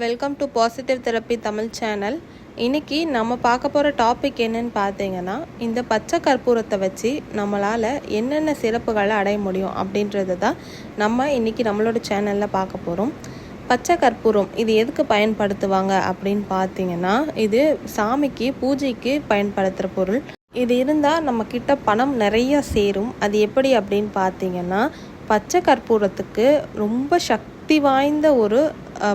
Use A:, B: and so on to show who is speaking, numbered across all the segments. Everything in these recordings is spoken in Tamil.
A: Welcome to positive therapy Tamil channel இன்னைக்கு நம்ம பார்க்க போகிற டாபிக் என்னன்னு பார்த்தீங்கன்னா இந்த பச்சை கற்பூரத்தை வச்சு நம்மளால் என்னென்ன சிறப்புகளை அடைய முடியும் அப்படின்றது தான் நம்ம இன்னைக்கு நம்மளோட சேனலில் பார்க்க போகிறோம் பச்சை கற்பூரம் இது எதுக்கு பயன்படுத்துவாங்க அப்படின்னு பார்த்தீங்கன்னா இது சாமிக்கு பூஜைக்கு பயன்படுத்துகிற பொருள். இது இருந்தால் நம்மக்கிட்ட பணம் நிறைய சேரும். அது எப்படி அப்படின்னு பார்த்தீங்கன்னா பச்சை கற்பூரத்துக்கு ரொம்ப சக்தி வாய்ந்த ஒரு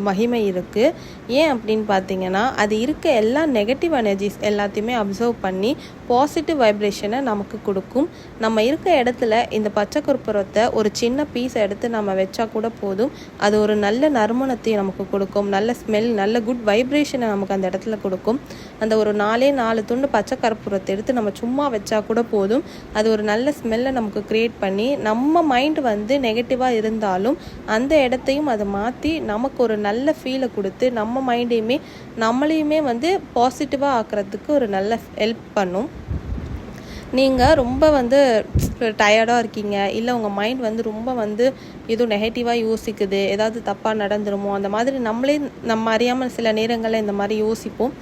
A: மகிமை இருக்குது ஏன் அப்படின்னு பார்த்தீங்கன்னா அது இருக்க எல்லா நெகட்டிவ் எனர்ஜிஸ் எல்லாத்தையுமே அப்சர்வ் பண்ணி பாசிட்டிவ் வைப்ரேஷனை நமக்கு கொடுக்கும். நம்ம இருக்க இடத்துல இந்த பச்சை கற்பூரத்தை ஒரு சின்ன பீஸ் எடுத்து நம்ம வச்சா கூட போதும். அது ஒரு நல்ல நறுமணத்தையும் நமக்கு கொடுக்கும். நல்ல ஸ்மெல் நல்ல குட் வைப்ரேஷனை நமக்கு அந்த இடத்துல கொடுக்கும். அந்த ஒரு நாலே நாலு துண்டு பச்சை கற்பூரத்தை எடுத்து நம்ம சும்மா வச்சா கூட போதும். அது ஒரு நல்ல ஸ்மெல்லை நமக்கு க்ரியேட் பண்ணி நம்ம மைண்ட் வந்து நெகட்டிவாக இருந்தாலும் அந்த இடத்தையும் அதை மாற்றி நமக்கு ஒரு ஒரு நல்ல ஃபீலை கொடுத்து நம்ம மைண்டையுமே நம்மளையுமே வந்து பாசிட்டிவாக ஆக்கிறதுக்கு ஒரு நல்ல ஹெல்ப் பண்ணும். நீங்கள் ரொம்ப வந்து டயர்டாக இருக்கீங்க இல்லை உங்கள் மைண்ட் வந்து ரொம்ப வந்து எதுவும் நெகட்டிவாக யோசிக்குது ஏதாவது தப்பாக நடந்துருமோ அந்த மாதிரி நம்மளே நம்ம அறியாமல் சில நேரங்களில் இந்த மாதிரி யோசிப்போம்.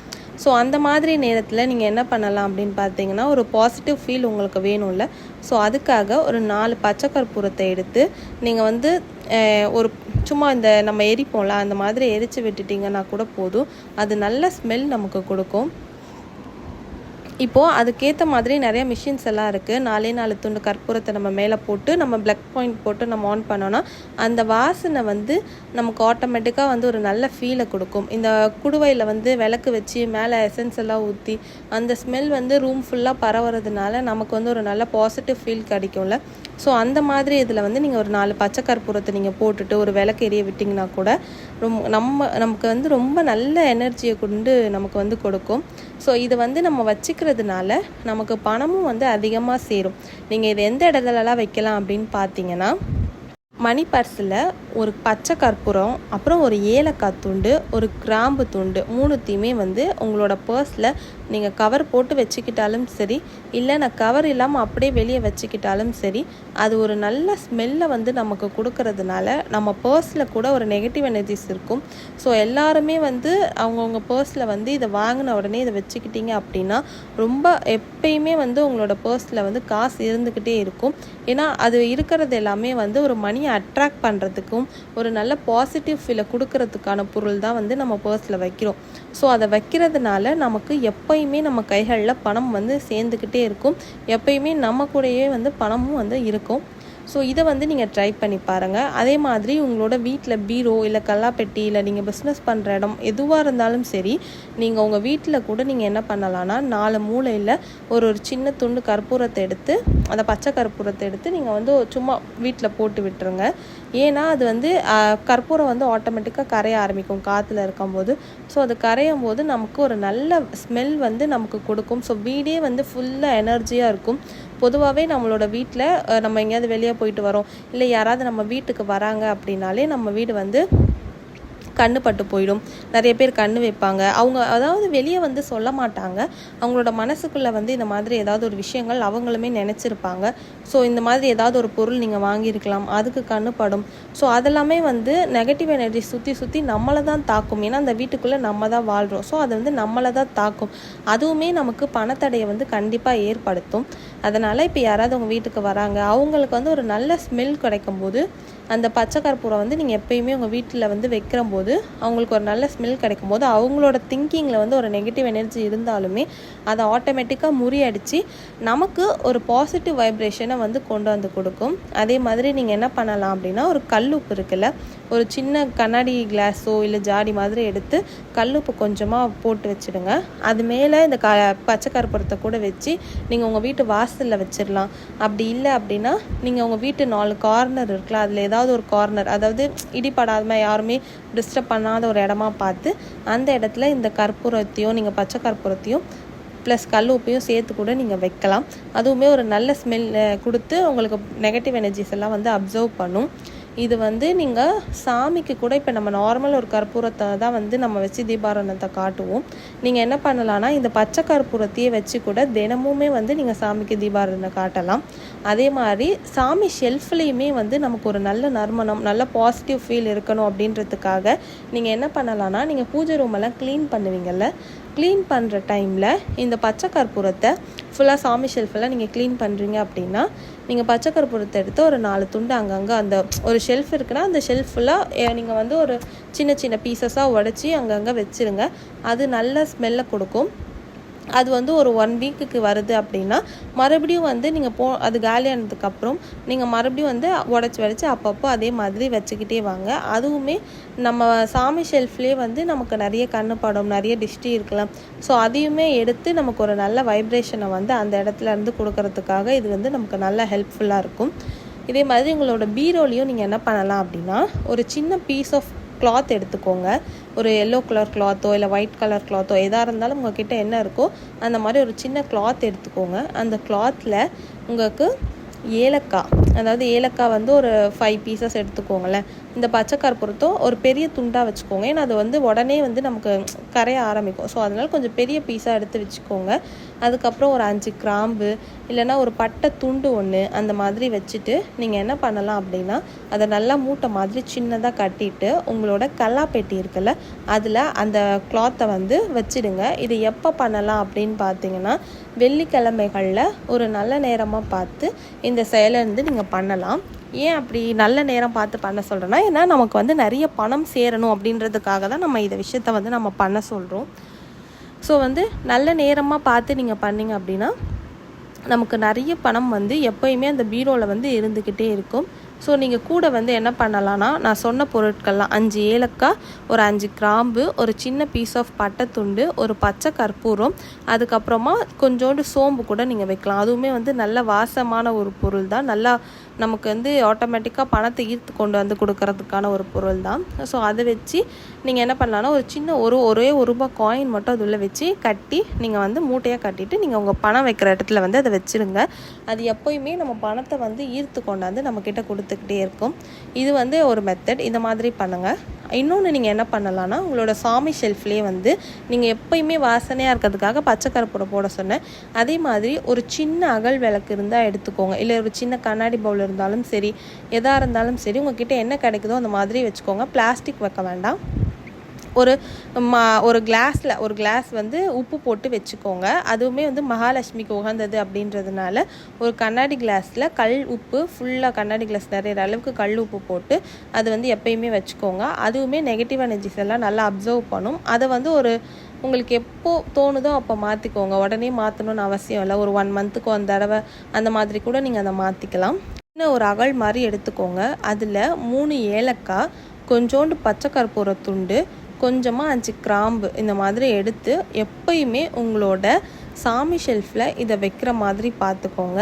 A: ஸோ அந்த மாதிரி நேரத்தில் நீங்கள் என்ன பண்ணலாம் அப்படின்னு பார்த்தீங்கன்னா ஒரு பாசிட்டிவ் ஃபீல் உங்களுக்கு வேணும்ல. ஸோ அதுக்காக ஒரு நாலு பச்சை கற்பூரத்தை எடுத்து நீங்கள் வந்து ஒரு சும்மா இந்த நம்ம எரிப்போம்ல அந்த மாதிரி எரித்து விட்டுட்டிங்கன்னா கூட போதும். அது நல்ல ஸ்மெல் நமக்கு கொடுக்கும். இப்போது அதுக்கேற்ற மாதிரி நிறைய மிஷின்ஸ் எல்லாம் இருக்குது நாலே நாலு துண்டு கற்பூரத்தை நம்ம மேலே போட்டு நம்ம பிளக் பாயிண்ட் போட்டு நம்ம ஆன் பண்ணோன்னா அந்த வாசனை வந்து நமக்கு ஆட்டோமேட்டிக்காக வந்து ஒரு நல்ல ஃபீலை கொடுக்கும். இந்த குடுவையில் வந்து விளக்கு வச்சு மேலே எசன்ஸ் எல்லாம் ஊற்றி அந்த ஸ்மெல் வந்து ரூம் ஃபுல்லாக பரவுறதுனால நமக்கு வந்து ஒரு நல்ல பாசிட்டிவ் ஃபீல் கிடைக்கும்ல. ஸோ அந்த மாதிரி இதில் வந்து நீங்கள் ஒரு நாலு பச்சை கற்பூரத்தை நீங்கள் போட்டுட்டு ஒரு விளக்கு எரிய விட்டிங்கன்னா கூட ரொம்ப நம்ம நமக்கு வந்து ரொம்ப நல்ல எனர்ஜியை கொண்டு நமக்கு வந்து கொடுக்கும். ஸோ இது வந்து நம்ம வச்சுக்கிறதுனால நமக்கு பணமும் வந்து அதிகமாக சேரும். நீங்கள் இது எந்த இடத்துலலாம் வைக்கலாம் அப்படின்னு பார்த்தீங்கன்னா மணி பர்ஸில் ஒரு பச்சை கற்பூரம் அப்புறம் ஒரு ஏலக்காய் துண்டு ஒரு கிராம்பு துண்டு மூணுத்தையுமே வந்து உங்களோட பர்ஸில் நீங்கள் கவர் போட்டு வச்சுக்கிட்டாலும் சரி இல்லை நான் கவர் இல்லாமல் அப்படியே வெளியே வச்சுக்கிட்டாலும் சரி அது ஒரு நல்ல ஸ்மெல்லை வந்து நமக்கு கொடுக்கறதுனால நம்ம பர்ஸில் கூட ஒரு நெகட்டிவ் எனர்ஜிஸ் இருக்கும். ஸோ எல்லாருமே வந்து அவங்கவுங்க பர்ஸில் வந்து இதை வாங்கின உடனே இதை வச்சுக்கிட்டீங்க அப்படின்னா ரொம்ப எப்பயுமே வந்து உங்களோட பர்ஸில் வந்து காசு இருந்துக்கிட்டே இருக்கும். ஏன்னா அது இருக்கிறது எல்லாமே வந்து ஒரு மணி அட்ராக்ட் பண்ணுறதுக்கும் ஒரு நல்ல பாசிட்டிவ் ஃபீலை கொடுக்கறதுக்கான பொருள் தான் வந்து நம்ம பர்ஸில் வைக்கிறோம். ஸோ அதை வைக்கிறதுனால நமக்கு எப்பயுமே நம்ம கைகளில் பணம் வந்து சேர்ந்துக்கிட்டே இருக்கும். எப்பயுமே நம்ம கூடயே வந்து பணமும் வந்து இருக்கும். ஸோ இதை வந்து நீங்கள் ட்ரை பண்ணி பாருங்கள் அதே மாதிரி உங்களோட வீட்டில் பீரோ இல்லை கல்லாப்பெட்டி இல்லை நீங்கள் பிஸ்னஸ் பண்ணுற இடம் எதுவாக இருந்தாலும் சரி நீங்கள் உங்கள் வீட்டில் கூட நீங்கள் என்ன பண்ணலான்னா நாலு மூலையில் ஒரு ஒரு சின்ன துண்டு கற்பூரத்தை எடுத்து அந்த பச்சை கற்பூரத்தை எடுத்து நீங்கள் வந்து சும்மா வீட்டில் போட்டு விட்டுருங்க. ஏன்னா அது வந்து கற்பூரம் வந்து ஆட்டோமேட்டிக்காக கரைய ஆரம்பிக்கும் காற்றுல இருக்கும்போது. ஸோ அது கரையும் போது நமக்கு ஒரு நல்ல ஸ்மெல் வந்து நமக்கு கொடுக்கும். ஸோ வீடே வந்து ஃபுல்லாக எனர்ஜியாக இருக்கும். பொதுவாகவே நம்மளோட வீட்டில் நம்ம எங்கேயாவது வெளியே போயிட்டு வரோம். இல்லை யாராவது நம்ம வீட்டுக்கு வராங்க அப்படின்னாலே நம்ம வீடு வந்து கண்ணு பட்டு போயிடும். நிறைய பேர் கண்ணு வைப்பாங்க. அவங்க அதாவது வெளியே வந்து சொல்ல மாட்டாங்க. அவங்களோட மனசுக்குள்ளே வந்து இந்த மாதிரி ஏதாவது ஒரு விஷயங்கள் அவங்களுமே நினச்சிருப்பாங்க. ஸோ இந்த மாதிரி ஏதாவது ஒரு பொருள் நீங்கள் வாங்கியிருக்கலாம். அதுக்கு கண்ணு படும். ஸோ அதெல்லாமே வந்து நெகட்டிவ் எனர்ஜி சுற்றி சுற்றி நம்மளை தான் தாக்கும். ஏன்னா அந்த வீட்டுக்குள்ளே நம்ம தான் வாழ்கிறோம் ஸோ அது வந்து நம்மளை தான் தாக்கும். அதுவுமே நமக்கு பணத்தடையை வந்து கண்டிப்பாக ஏற்படுத்தும். அதனால் இப்போ யாராவது உங்கள் வீட்டுக்கு வராங்க. அவங்களுக்கு வந்து ஒரு நல்ல ஸ்மெல் கிடைக்கும் போது அந்த பச்சை கற்பூரம் வந்து நீங்கள் எப்பயுமே உங்கள் வீட்டில் வந்து வைக்கிற போது அவங்களுக்கு ஒரு நல்ல ஸ்மெல் கிடைக்கும் போது அவங்களோட திங்கிங்கில் வந்து ஒரு நெகட்டிவ் எனர்ஜி இருந்தாலுமே அதை ஆட்டோமேட்டிக்காக முறியடித்து நமக்கு ஒரு பாசிட்டிவ் வைப்ரேஷனை வந்து கொண்டு வந்து கொடுக்கும். அதே மாதிரி நீங்கள் என்ன பண்ணலாம் அப்படின்னா ஒரு கல்லுப்பு இருக்குல்ல ஒரு சின்ன கண்ணாடி கிளாஸோ இல்லை ஜாடி மாதிரி எடுத்து கல்லுப்பு கொஞ்சமாக போட்டு வச்சுடுங்க. அது மேலே இந்த க பச்சை கருப்பூரத்தை கூட வச்சு நீங்கள் உங்கள் வீட்டு வாசலில் வச்சிடலாம். அப்படி இல்லை அப்படின்னா நீங்கள் உங்கள் வீட்டு நாலு கார்னர் இருக்குல்ல அதில் ஏதாவது ஒரு கார்னர் அதாவது இடிப்படாமல் யாருமே டிஸ்டர்ப் பண்ணாத ஒரு இடமா பார்த்து அந்த இடத்துல இந்த கற்பூரத்தையும் நீங்கள் பச்சை கற்பூரத்தையும் ப்ளஸ் கல் உப்பையும் சேர்த்து கூட நீங்கள் வைக்கலாம். அதுவுமே ஒரு நல்ல ஸ்மெல் கொடுத்து உங்களுக்கு நெகட்டிவ் எனர்ஜிஸ் எல்லாம் வந்து அப்சர்வ் பண்ணும். இது வந்து நீங்கள் சாமிக்கு கூட இப்போ நம்ம நார்மல் ஒரு கற்பூரத்தை தான் வந்து நம்ம வச்சு தீபாரணத்தை காட்டுவோம். நீங்கள் என்ன பண்ணலான்னா இந்த பச்சை கற்பூரத்தையே வச்சு கூட தினமுமே வந்து நீங்கள் சாமிக்கு தீபாரணை காட்டலாம். அதே மாதிரி சாமி ஷெல்ஃப்லேயுமே வந்து நமக்கு ஒரு நல்ல நறுமணம் நல்ல பாசிட்டிவ் ஃபீல் இருக்கணும் அப்படின்றதுக்காக நீங்கள் என்ன பண்ணலான்னா நீங்கள் பூஜை ரூமெல்லாம் க்ளீன் பண்ணுவீங்கள்ல க்ளீன் பண்ணுற டைமில் இந்த பச்சை கற்பூரத்தை ஃபுல்லாக சாமி ஷெல்ஃபெல்லாம் நீங்கள் க்ளீன் பண்ணுறீங்க அப்படின்னா நீங்கள் பச்சை கற்பூரத்தை எடுத்து ஒரு நாலு துண்டு அங்கங்கே அந்த ஒரு ஷெல்ஃப் இருக்குன்னா அந்த ஷெல்ஃப் ஃபுல்லாக நீங்கள் வந்து ஒரு சின்ன சின்ன பீசஸாக உடச்சி அங்கங்கே வச்சுருங்க. அது நல்ல ஸ்மெல்லை கொடுக்கும். அது வந்து ஒரு ஒன் வீக்குக்கு வருது அப்படின்னா மறுபடியும் வந்து நீங்கள் போ அது காலியானதுக்கப்புறம் நீங்கள் மறுபடியும் வந்து உடச்சி உடச்சி அப்பப்போ அதே மாதிரி வச்சுக்கிட்டே வாங்க. அதுவுமே நம்ம சாமி ஷெல்ஃப்லேயே வந்து நமக்கு நிறைய கண்ணு படம் நிறைய டிஷ்டி இருக்கலாம். ஸோ அதையுமே எடுத்து நமக்கு ஒரு நல்ல வைப்ரேஷனை வந்து அந்த இடத்துல இருந்து கொடுக்கறதுக்காக இது வந்து நமக்கு நல்ல ஹெல்ப்ஃபுல்லாக இருக்கும். இதே மாதிரி உங்களோட பீரோலையும் நீங்கள் என்ன பண்ணலாம் அப்படின்னா ஒரு சின்ன பீஸ் ஆஃப் கிளாத் எடுத்துக்கோங்க. ஒரு எல்லோ கலர் கிளாத்தோ இல்லை ஒயிட் கலர் கிளாத்தோ எதாக இருந்தாலும் உங்ககிட்ட என்ன இருக்கோ அந்த மாதிரி ஒரு சின்ன கிளாத் எடுத்துக்கோங்க. அந்த கிளாத்தில் உங்களுக்கு ஏலக்காய் அதாவது ஏலக்காய் வந்து ஒரு ஃபைவ் பீசஸ் எடுத்துக்கோங்களேன். இந்த பச்சை கற்பூரத்தோ ஒரு பெரிய துண்டாக வச்சுக்கோங்க. ஏன்னா அது வந்து உடனே வந்து நமக்கு கரைய ஆரம்பிக்கும். ஸோ அதனால் கொஞ்சம் பெரிய பீஸாக எடுத்து வச்சுக்கோங்க. அதுக்கப்புறம் ஒரு அஞ்சு கிராம்பு இல்லைன்னா ஒரு பட்டை துண்டு ஒன்று அந்த மாதிரி வச்சுட்டு நீங்கள் என்ன பண்ணலாம் அப்படின்னா அதை நல்லா மூட்டை மாதிரி சின்னதாக கட்டிட்டு உங்களோட கல்லாப்பெட்டி இருக்குல்ல அதில் அந்த கிளாத்தை வந்து வச்சிடுங்க. இது எப்போ பண்ணலாம் அப்படின்னு பார்த்தீங்கன்னா வெள்ளிக்கிழமைகளில் ஒரு நல்ல நேரமாக பார்த்து இந்த செயலை வந்து நீங்கள் பண்ணலாம். ஏன் அப்படி நல்ல நேரம் பார்த்து பண்ண சொல்கிறேன்னா ஏன்னா நமக்கு வந்து நிறைய பணம் சேரணும் அப்படின்றதுக்காக தான் நம்ம இதை விஷயத்த வந்து நம்ம பண்ண சொல்கிறோம் ஸோ வந்து நல்ல நேரமாக பார்த்து நீங்கள் பண்ணீங்க அப்படின்னா நமக்கு நிறைய பணம் வந்து எப்போயுமே அந்த பீரோவில் வந்து இருந்துக்கிட்டே இருக்கும். ஸோ நீங்கள் கூட வந்து என்ன பண்ணலான்னா நான் சொன்ன பொருட்கள்லாம் அஞ்சு ஏலக்காய் ஒரு அஞ்சு கிராம்பு ஒரு சின்ன பீஸ் ஆஃப் பட்டைத்துண்டு ஒரு பச்சை கற்பூரம் அதுக்கப்புறமா கொஞ்சோண்டு சோம்பு கூட நீங்கள் வைக்கலாம். அதுவுமே வந்து நல்ல வாசமான ஒரு பொருள் தான். நல்லா நமக்கு வந்து ஆட்டோமேட்டிக்காக பணத்தை ஈர்த்து கொண்டு வந்து கொடுக்கறதுக்கான ஒரு பொருள் தான். ஸோ அதை வச்சு நீங்கள் என்ன பண்ணலான்னா ஒரு சின்ன ஒரு ஒரே ஒரு ரூபாய் காயின் மட்டும் அது உள்ளே வச்சு கட்டி நீங்கள் வந்து மூட்டையாக கட்டிட்டு நீங்கள் உங்கள் பணம் வைக்கிற இடத்துல வந்து அதை வச்சுருங்க. அது எப்போயுமே நம்ம பணத்தை வந்து ஈர்த்து கொண்டாந்து நம்மக்கிட்ட கொடுத்துக்கிட்டே இருக்கும். இது வந்து ஒரு மெத்தட் இந்த மாதிரி பண்ணுங்கள் இன்னொன்று நீங்கள் என்ன பண்ணலான்னா உங்களோட சாமி ஷெல்ஃப்லேயே வந்து நீங்கள் எப்போயுமே வாசனையாக இருக்கிறதுக்காக பச்சை கருப்பூரம் போட சொன்னேன். அதே மாதிரி ஒரு சின்ன அகல் விளக்கு இருந்தால் எடுத்துக்கோங்க. இல்லை ஒரு சின்ன கண்ணாடி பவுல் இருந்தாலும் சரி எதாக இருந்தாலும் சரி உங்ககிட்ட என்ன கிடைக்குதோ அந்த மாதிரி வச்சுக்கோங்க. பிளாஸ்டிக் வைக்க வேண்டாம். ஒரு மா ஒரு கிளாஸில் ஒரு கிளாஸ் வந்து உப்பு போட்டு வச்சுக்கோங்க. அதுவுமே வந்து மகாலட்சுமிக்கு உகந்தது அப்படின்றதுனால ஒரு கண்ணாடி கிளாஸில் கல் உப்பு ஃபுல்லாக கண்ணாடி கிளாஸ் நிறைய அளவுக்கு கல் உப்பு போட்டு அது வந்து எப்பயுமே வச்சுக்கோங்க. அதுவுமே நெகட்டிவ் எனர்ஜிஸ் எல்லாம் நல்லா அப்சர்வ் பண்ணும். அதை வந்து ஒரு உங்களுக்கு எப்போ தோணுதோ அப்போ மாற்றிக்கோங்க உடனே மாற்றணும்னு அவசியம் இல்லை. ஒரு ஒன் மந்த்துக்கு ஒரு தடவை அந்த மாதிரி கூட நீங்கள் அதை மாற்றிக்கலாம் இன்னும் ஒரு அகல் மாதிரி எடுத்துக்கோங்க. அதில் மூணு ஏலக்காய் கொஞ்சோண்டு பச்சை கற்பூர துண்டு கொஞ்சமாக அஞ்சு கிராம்பு இந்த மாதிரி எடுத்து எப்பயுமே உங்களோட சாமி ஷெல்ஃபில் இதை வைக்கிற மாதிரி பார்த்துக்கோங்க.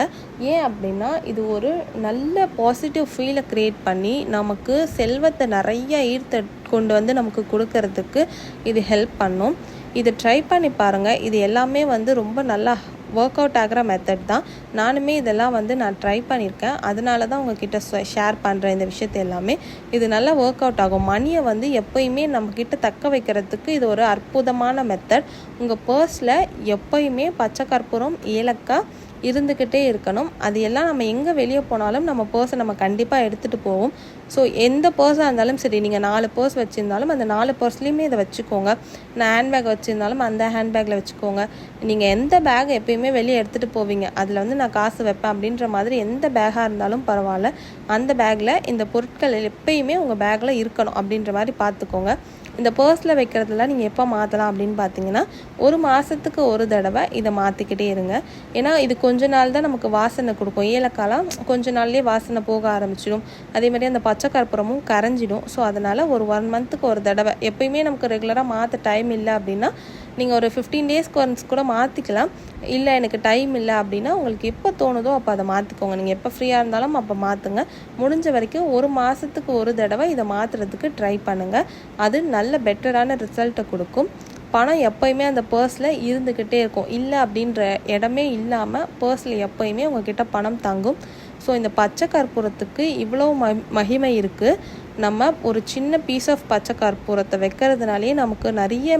A: ஏன் அப்படின்னா இது ஒரு நல்ல பாசிட்டிவ் ஃபீலை க்ரியேட் பண்ணி நமக்கு செல்வத்தை நிறைய ஈர்த்து கொண்டு வந்து நமக்கு கொடுக்கறதுக்கு இது ஹெல்ப் பண்ணும். இதை ட்ரை பண்ணி பாருங்கள் இது எல்லாமே வந்து ரொம்ப நல்லா ஒர்க் அவுட் ஆகிற மெத்தட் தான். நானுமே இதெல்லாம் வந்து நான் ட்ரை பண்ணியிருக்கேன் அதனால தான் உங்ககிட்ட ஷேர் பண்ணுறேன் இந்த விஷயத்தை எல்லாமே. இது நல்லா ஒர்க் அவுட் ஆகும். மணியை வந்து எப்பயுமே நம்மக்கிட்ட தக்க வைக்கிறதுக்கு இது ஒரு அற்புதமான மெத்தட் உங்கள் பர்ஸில் எப்போயுமே பச்சை கற்பூரம் ஏலக்காய் இருந்துக்கிட்டே இருக்கணும். அது எல்லாம் நம்ம எங்கே வெளியே போனாலும் நம்ம பர்ஸை நம்ம கண்டிப்பாக எடுத்துகிட்டு போவோம். ஸோ எந்த பர்ஸாக இருந்தாலும் சரி நீங்கள் நாலு பர்ஸ் வச்சுருந்தாலும் அந்த நாலு பர்ஸ்லேயுமே இதை வச்சுக்கோங்க. நான் ஹேண்ட்பேக் வச்சுருந்தாலும் அந்த ஹேண்ட்பேக்கில் வச்சுக்கோங்க. நீங்கள் எந்த பேக் எப்பயுமே வெளியே எடுத்துகிட்டு போவீங்க. அதில் வந்து நான் காசு வைப்பேன் அப்படின்ற மாதிரி எந்த பேக்காக இருந்தாலும் பரவாயில்ல. அந்த பேக்கில் இந்த பொருட்கள் எப்பயுமே உங்கள் பேக்கில் இருக்கணும் அப்படின்ற மாதிரி பார்த்துக்கோங்க. இந்த பர்ஸில் வைக்கிறதெல்லாம் நீங்கள் எப்போ மாற்றலாம் அப்படின்னு பார்த்தீங்கன்னா ஒரு மாதத்துக்கு ஒரு தடவை இதை மாற்றிக்கிட்டே இருங்க. ஏன்னா இது கொஞ்ச நாள் தான் நமக்கு வாசனை கொடுக்கும். ஏலக்காய்லாம் கொஞ்ச நாள்லேயே வாசனை போக ஆரம்பிச்சிடும். அதே மாதிரி அந்த பச்சை கற்பூரமும் கரைஞ்சிடும். ஸோ அதனால் ஒரு ஒன் மந்த்துக்கு ஒரு தடவை. எப்பயுமே நமக்கு ரெகுலராக மாற்ற டைம் இல்லை அப்படின்னா நீங்கள் ஒரு ஃபிஃப்டீன் டேஸ்க்கு ஒன்ஸ் கூட மாற்றிக்கலாம் இல்லை எனக்கு டைம் இல்லை அப்படின்னா உங்களுக்கு எப்போ தோணுதோ அப்போ அதை மாற்றிக்கோங்க நீங்கள் எப்போ ஃப்ரீயாக இருந்தாலும் அப்போ மாற்றுங்க முடிஞ்ச வரைக்கும் ஒரு மாதத்துக்கு ஒரு தடவை இதை மாற்றுறதுக்கு ட்ரை பண்ணுங்கள் அது நல்ல பெட்டரான ரிசல்ட்டை கொடுக்கும். பணம் எப்போயுமே அந்த பர்ஸில் இருந்துக்கிட்டே இருக்கும். இல்லை அப்படின்ற இடமே இல்லாமல் பர்ஸில் எப்போயுமே உங்ககிட்ட பணம் தங்கும். ஸோ இந்த பச்சை கற்பூரத்துக்கு இவ்வளோ ம மகிமை இருக்குது நம்ம ஒரு சின்ன பீஸ் ஆஃப் பச்சை கற்பூரத்தை வைக்கிறதுனாலே நமக்கு நிறைய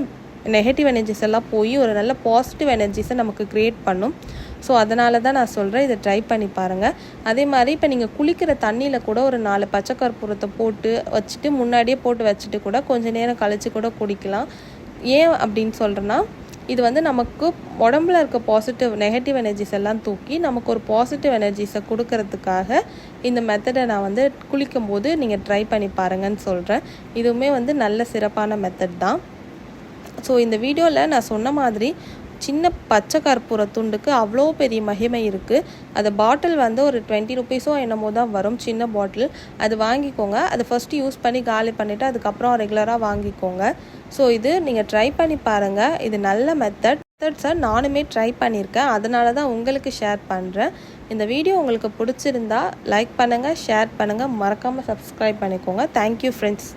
A: நெகட்டிவ் எனர்ஜிஸ் எல்லாம் போய் ஒரு நல்ல பாசிட்டிவ் எனர்ஜிஸை நமக்கு க்ரியேட் பண்ணும். ஸோ அதனால தான் நான் சொல்கிறேன் இதை ட்ரை பண்ணி பாருங்கள் அதே மாதிரி இப்போ நீங்கள் குளிக்கிற தண்ணியில் கூட ஒரு நாலு பச்சை கற்பூரத்தை போட்டு வச்சுட்டு முன்னாடியே போட்டு வச்சுட்டு கூட கொஞ்சம் நேரம் கழித்து கூட குடிக்கலாம். ஏன் அப்படின்னு சொல்கிறேன்னா இது வந்து நமக்கு உடம்புல இருக்க பாசிட்டிவ் நெகட்டிவ் எனர்ஜிஸ் எல்லாம் தூக்கி நமக்கு ஒரு பாசிட்டிவ் எனர்ஜிஸை கொடுக்கறதுக்காக இந்த மெத்தடை நான் வந்து குளிக்கும் போது நீங்கள் ட்ரை பண்ணி பாருங்கன்னு சொல்கிறேன் இதுவுமே வந்து நல்ல சிறப்பான மெத்தட் தான். ஸோ இந்த வீடியோவில் நான் சொன்ன மாதிரி சின்ன பச்சை கற்பூர துண்டுக்கு அவ்வளோ பெரிய மகிமை இருக்குது அது பாட்டில் வந்து ஒரு டுவெண்ட்டி ருபீஸோ என்னமோ தான் வரும் சின்ன பாட்டில் அது வாங்கிக்கோங்க. அது ஃபஸ்ட்டு யூஸ் பண்ணி காலி பண்ணிவிட்டு அதுக்கப்புறம் ரெகுலராக வாங்கிக்கோங்க. ஸோ இது நீங்கள் ட்ரை பண்ணி பாருங்கள் இது நல்ல மெத்தட் மெத்தட்ஸை நானுமே ட்ரை பண்ணியிருக்கேன் அதனால தான் உங்களுக்கு ஷேர் பண்ணுறேன் இந்த வீடியோ உங்களுக்கு பிடிச்சிருந்தா லைக் பண்ணுங்கள் ஷேர் பண்ணுங்கள் மறக்காமல் சப்ஸ்கிரைப் பண்ணிக்கோங்க. Thank you friends